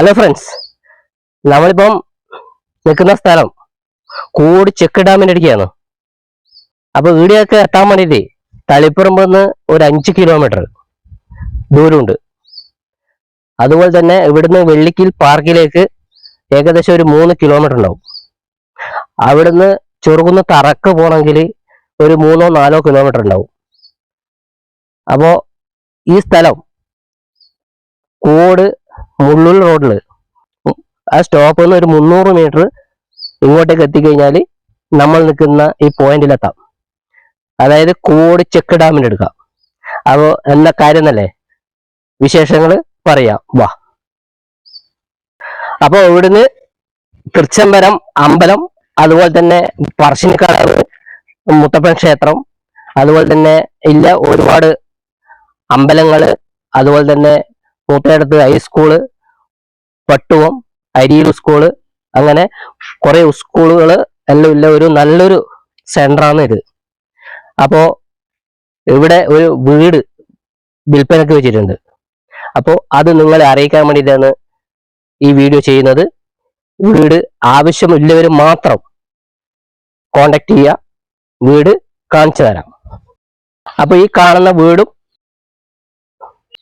Hello friends നമ്മളിപ്പം നിൽക്കുന്ന സ്ഥലം കൂടി ചെക്ക് ഡാമിന്റെ അടുക്കാണ് അപ്പോൾ ഇവിടെയൊക്കെ എത്താൻ വേണ്ടിയിട്ട് തളിപ്പറമ്പ് നിന്ന് ഒരു അഞ്ച് കിലോമീറ്റർ ദൂരമുണ്ട്. അതുപോലെ തന്നെ ഇവിടുന്ന് വെള്ളിക്കിൽ പാർക്കിലേക്ക് ഏകദേശം ഒരു മൂന്ന് കിലോമീറ്റർ ഉണ്ടാവും. അവിടുന്ന് ചെറുകുന്ന് തറക്ക് പോകണമെങ്കിൽ ഒരു മൂന്നോ നാലോ കിലോമീറ്റർ ഉണ്ടാവും. അപ്പോൾ ഈ സ്ഥലം കോട് മുള്ളുൽ റോഡിൽ ആ സ്റ്റോപ്പിൽ നിന്ന് ഒരു മുന്നൂറ് മീറ്റർ ഇങ്ങോട്ടേക്ക് എത്തിക്കഴിഞ്ഞാൽ നമ്മൾ നിൽക്കുന്ന ഈ പോയിന്റിലെത്താം. അതായത് കോട് ചെക്ക് ഡാമിന്റെ എടുക്കാം. അപ്പോൾ എന്ന കാര്യം തന്നെ വിശേഷങ്ങൾ പറയാം. വാ. അപ്പോൾ ഇവിടുന്ന് തൃച്ചംബരം അമ്പലം അതുപോലെ തന്നെ പറശ്ശിനിക്കടവ് മുത്തപ്പൻ ക്ഷേത്രം അതുപോലെ തന്നെ ഇല്ല ഒരുപാട് അമ്പലങ്ങൾ അതുപോലെ തന്നെ മൂത്തയിടത്ത് high school Pattuvam Ariyur school അങ്ങനെ കുറെ സ്കൂളുകൾ എല്ലാം ഇല്ല ഒരു നല്ലൊരു സെന്ററാണ് ഇത്. അപ്പോൾ ഇവിടെ ഒരു വീട് വിൽപ്പനക്ക് വെച്ചിട്ടുണ്ട്. അപ്പോൾ അത് നിങ്ങളെ അറിയിക്കാൻ വേണ്ടിയിട്ടാണ് ഈ വീഡിയോ ചെയ്യുന്നത്. വീട് ആവശ്യമില്ലവർ മാത്രം കോണ്ടാക്ട് ചെയ്യുക വീട് കാണിച്ചു തരാം. അപ്പൊ ഈ കാണുന്ന വീടും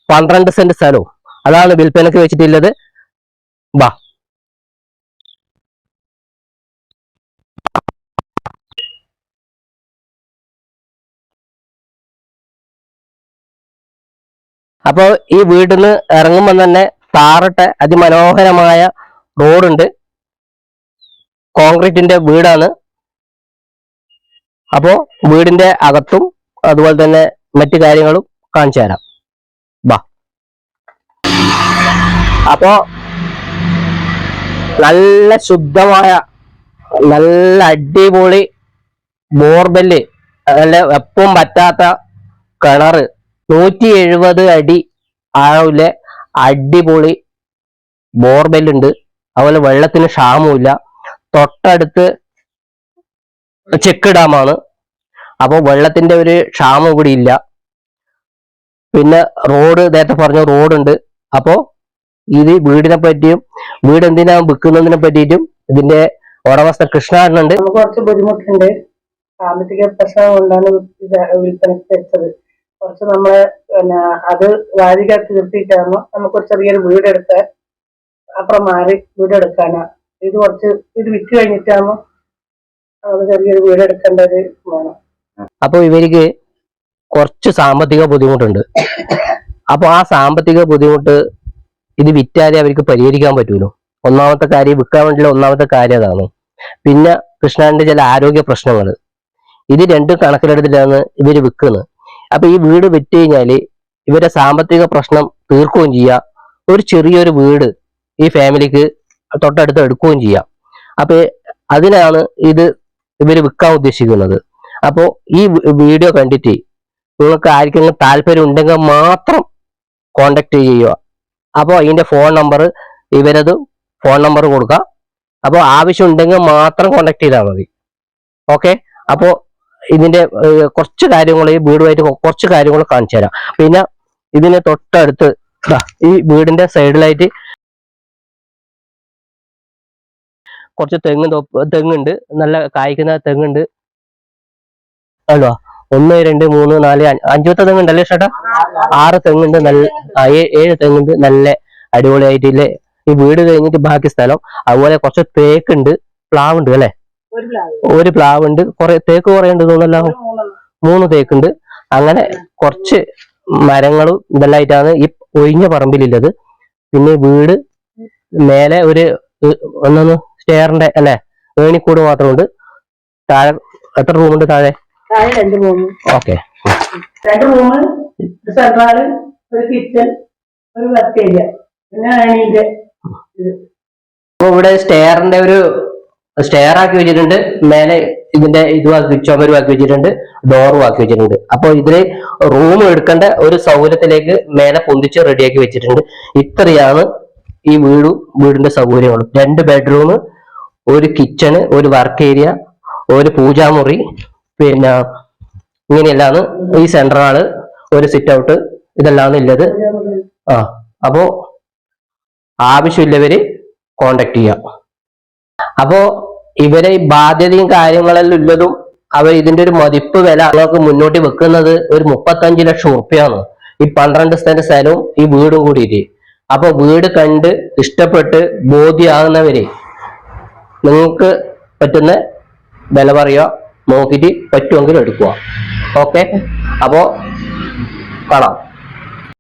പന്ത്രണ്ട് സെന്റ് സ്ഥലവും. അതാണ് വിൽപ്പനക്ക് വെച്ചിട്ടുള്ളത്. വാ. അപ്പോൾ ഈ വീട്ടിൽ നിന്ന് ഇറങ്ങുമ്പോൾ തന്നെ താറട്ട് അതിമനോഹരമായ റോഡുണ്ട്. കോൺക്രീറ്റിന്റെ വീടാണ്. അപ്പോൾ വീടിന്റെ അകത്തും അതുപോലെ തന്നെ മറ്റു കാര്യങ്ങളും കാണിച്ചു തരാം വാ. അപ്പോ നല്ല ശുദ്ധമായ നല്ല അടിപൊളി ബോർബെല്ല് നല്ല എപ്പം പറ്റാത്ത കിണറ് നൂറ്റി എഴുപത് അടി ആഴമിലെ അടിപൊളി ബോർബെല്ലുണ്ട് അതുപോലെ വെള്ളത്തിന് ക്ഷാമമില്ല തൊട്ടടുത്ത് ചെക്ക് ഡാമാണ്. അപ്പോൾ വെള്ളത്തിന്റെ ഒരു ക്ഷാമം കൂടി ഇല്ല പിന്നെ റോഡ് നേരത്തെ പറഞ്ഞ റോഡുണ്ട്. അപ്പോ ഇത് വീടിനെ പറ്റിയും വീട് എന്തിനാ വിൽക്കുന്നതിനെ പറ്റിയിട്ടും ഇതിന്റെ ഉടമസ്ഥ കൃഷ്ണാരനുണ്ട്. കുറച്ച് ബുദ്ധിമുട്ടുണ്ട്. സാമ്പത്തിക പ്രശ്നം കൊണ്ടാണ് വിൽപ്പന വിൽപ്പനയ്ക്ക് വെച്ചത്. കുറച്ച് നമ്മളെ പിന്നെ അത് വാരിക തീർത്തിട്ടാകുമ്പോൾ നമുക്ക് ഒരു ചെറിയൊരു വീടെടുത്ത് അപ്പുറം മാറി വീടെടുക്കാനാ. ഇത് കുറച്ച് ഇത് വിറ്റ് കഴിഞ്ഞിട്ടാകുമ്പോൾ നമുക്ക് ചെറിയൊരു വീടെടുക്കേണ്ടത് വേണം. അപ്പൊ ഇവർക്ക് കുറച്ച് സാമ്പത്തിക ബുദ്ധിമുട്ടുണ്ട്. അപ്പൊ ആ സാമ്പത്തിക ബുദ്ധിമുട്ട് ഇത് വിറ്റാലേ അവർക്ക് പരിഹരിക്കാൻ പറ്റൂലോ? ഒന്നാമത്തെ കാര്യം വിൽക്കാൻ വേണ്ടിയുള്ള ഒന്നാമത്തെ കാര്യം അതാണ്. പിന്നെ കൃഷ്ണന്റെ ചില ആരോഗ്യ പ്രശ്നങ്ങൾ. ഇത് രണ്ടും കണക്കിലെടുത്തിട്ടാണ് ഇവർ വിൽക്കുന്നത്. അപ്പൊ ഈ വീട് വിറ്റ് കഴിഞ്ഞാൽ ഇവരുടെ സാമ്പത്തിക പ്രശ്നം തീർക്കുകയും ചെയ്യാം. ഒരു ചെറിയൊരു വീട് ഈ ഫാമിലിക്ക് തൊട്ടടുത്ത് എടുക്കുകയും ചെയ്യാം. അപ്പൊ അതിനാണ് ഇത് ഇവർ വിൽക്കാൻ ഉദ്ദേശിക്കുന്നത്. അപ്പോൾ ഈ വീഡിയോ കണ്ടിട്ട് നിങ്ങൾക്ക് ആർക്കെങ്കിലും താല്പര്യം ഉണ്ടെങ്കിൽ മാത്രം കോണ്ടാക്ട് ചെയ്യുക. അപ്പോൾ അതിന്റെ ഫോൺ നമ്പർ ഇവരത് ഫോൺ നമ്പർ കൊടുക്കുക അപ്പോൾ ആവശ്യം ഉണ്ടെങ്കിൽ മാത്രം കോണ്ടാക്ട് ചെയ്താൽ മതി. ഓക്കെ അപ്പോൾ ഇതിന്റെ കുറച്ച് കാര്യങ്ങൾ ഈ വീടുമായിട്ട് കുറച്ച് കാര്യങ്ങൾ കാണിച്ചു തരാം. പിന്നെ ഇതിന് തൊട്ടടുത്ത് ഈ വീടിന്റെ സൈഡിലായിട്ട് കുറച്ച് തെങ്ങ് തെങ്ങുണ്ട് നല്ല കായ്ക്കുന്ന തെങ്ങുണ്ട് അല്ലോ? ഒന്ന് രണ്ട് മൂന്ന് നാല് അഞ്ച് അഞ്ചുമത്തെ തെങ്ങുണ്ടല്ലേ ചേട്ടാ? ആറ് തെങ്ങുണ്ട് നല്ല ഏഴ് തെങ്ങുണ്ട് നല്ല അടിപൊളിയായിട്ടില്ലേ ഈ വീട് കഴിഞ്ഞിട്ട് ബാക്കി സ്ഥലം. അതുപോലെ കുറച്ച് തേക്കുണ്ട് പ്ലാവ് ഉണ്ട് അല്ലെ? ഒരു പ്ലാവ്. ഉണ്ട് കുറെ തേക്ക് കുറെ ഉണ്ട് തോന്നല്ലോ മൂന്ന് തേക്കുണ്ട്. അങ്ങനെ കുറച്ച് മരങ്ങളും ഇതെല്ലാം ആയിട്ടാണ് ഈ ഒഴിഞ്ഞ പറമ്പിലുള്ളത്. പിന്നെ വീട് മേലെ ഒരു ഒന്നൊന്ന് സ്റ്റെയറിന്റെ അല്ലെ? ഏണിക്കൂട് മാത്രമുണ്ട്. താഴെ എത്ര റൂമുണ്ട് താഴെ? താഴെ രണ്ട് ഓക്കെ. രണ്ട് റൂമ് ഒരു സെൻട്രാൾ ഒരു കിച്ചൺ ഒരു വർക്ക് ഏരിയ. പിന്നെ അപ്പൊ ഇവിടെ സ്റ്റെയറിന്റെ ഒരു സ്റ്റെയർ ആക്കി വെച്ചിട്ടുണ്ട്. മേലെ ഇതിന്റെ ഇതുമാക്കി ആക്കി ചുമരും ആക്കി വെച്ചിട്ടുണ്ട്. ഡോറും ആക്കി വെച്ചിട്ടുണ്ട്. അപ്പൊ ഇതിന് റൂം എടുക്കേണ്ട ഒരു സൗകര്യത്തിലേക്ക് മേലെ പൊന്തിച്ച് റെഡിയാക്കി വെച്ചിട്ടുണ്ട്. ഇത്രയാണ് ഈ വീടും വീടിന്റെ സൗകര്യങ്ങളും രണ്ട് ബെഡ്റൂം ഒരു കിച്ചണ് ഒരു വർക്ക് ഏരിയ ഒരു പൂജാമുറി പിന്നെ ഇങ്ങനെയല്ലാന്ന് ഈ സെന്റർ ഒരു സിറ്റ് ഔട്ട് ഇതെല്ലാം ഉള്ളത് ആ അപ്പോ ആവശ്യമില്ലവര് കോണ്ടാക്ട് ചെയ്യാം. അപ്പോ ഇവരെ ബാധ്യതയും കാര്യങ്ങളെല്ലാം ഉള്ളതും അവർ ഇതിന്റെ ഒരു മതിപ്പ് വില അവർക്ക് മുന്നോട്ട് വെക്കുന്നത് ഒരു മുപ്പത്തഞ്ച് ലക്ഷം ഉറുപ്പ്യാണ്. ഈ പന്ത്രണ്ട് സെന്റ് സ്ഥലവും ഈ വീടും കൂടിയിട്ട്. അപ്പൊ വീട് കണ്ട് ഇഷ്ടപ്പെട്ട് ബോധ്യമാകുന്നവരെ നിങ്ങൾക്ക് പറ്റുന്ന വില പറയുക. നോക്കിയിട്ട് പറ്റുമെങ്കിൽ എടുക്കുക. ഓക്കെ? അപ്പോൾ കാണാം.